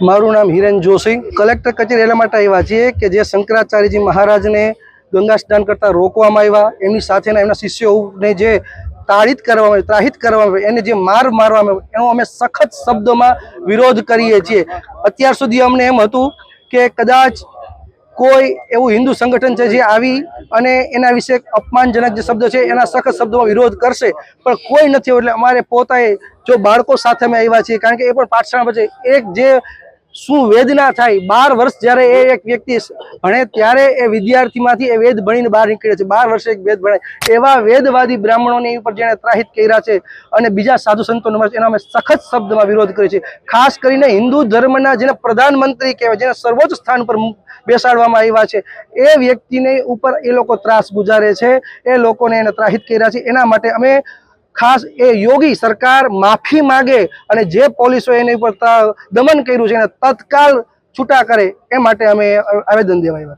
મારું નામ હિરેન જોશી. કલેક્ટર કચેરી એટલા માટે આવ્યા છીએ કે જે શંકરાચાર્યજી મહારાજને ગંગા સ્નાન કરતા રોકવામાં આવ્યા. એમની સાથેના એમના શિષ્યોને જે તાળિત કરવામાં આવે ત્રાહિત કરવામાં આવે એને જે માર મારવામાં આવ્યો, એનો અમે સખત શબ્દોમાં વિરોધ કરીએ છીએ. અત્યાર સુધી અમને એમ હતું કે કદાચ કોઈ એવું હિન્દુ સંગઠન છે જે આવી અને એના વિશે અપમાનજનક જે શબ્દ છે એના સખત શબ્દોમાં વિરોધ કરશે. પણ કોઈ નથી એટલે અમારે પોતાએ જો બાળકો સાથે અમે આવ્યા છીએ કારણ કે એ પણ પાઠશાળા પછી એક જે શું વેદના થાય? બાર વર્ષ જ્યારે એ એક વ્યક્તિ ભણે ત્યારે એ વિદ્યાર્થીમાંથી એ વેદ ભણીને બહાર નીકળે છે. બાર વર્ષે એક વેદ ભણે એવા વેદવાદી બ્રાહ્મણોની ઉપર જેણે ત્રાહિત કર્યા છે અને બીજા સાધુ સંતોનો એના અમે સખત શબ્દમાં વિરોધ કરીએ છીએ. ખાસ કરીને હિન્દુ ધર્મના જેને પ્રધાનમંત્રી કહેવાય, જેને સર્વોચ્ચ સ્થાન પર બેસાડવામાં આવ્યા છે, એ વ્યક્તિને ઉપર એ લોકો ત્રાસ ગુજારે છે. એ લોકોને એને ત્રાહિત કર્યા છે. એના માટે અમે ખાસ એ યોગી સરકાર માફી માંગે અને જે પોલીસો એની ઉપર દમન કર્યું છે એને તત્કાલ છૂટા કરે એ માટે અમે આવેદન દેવા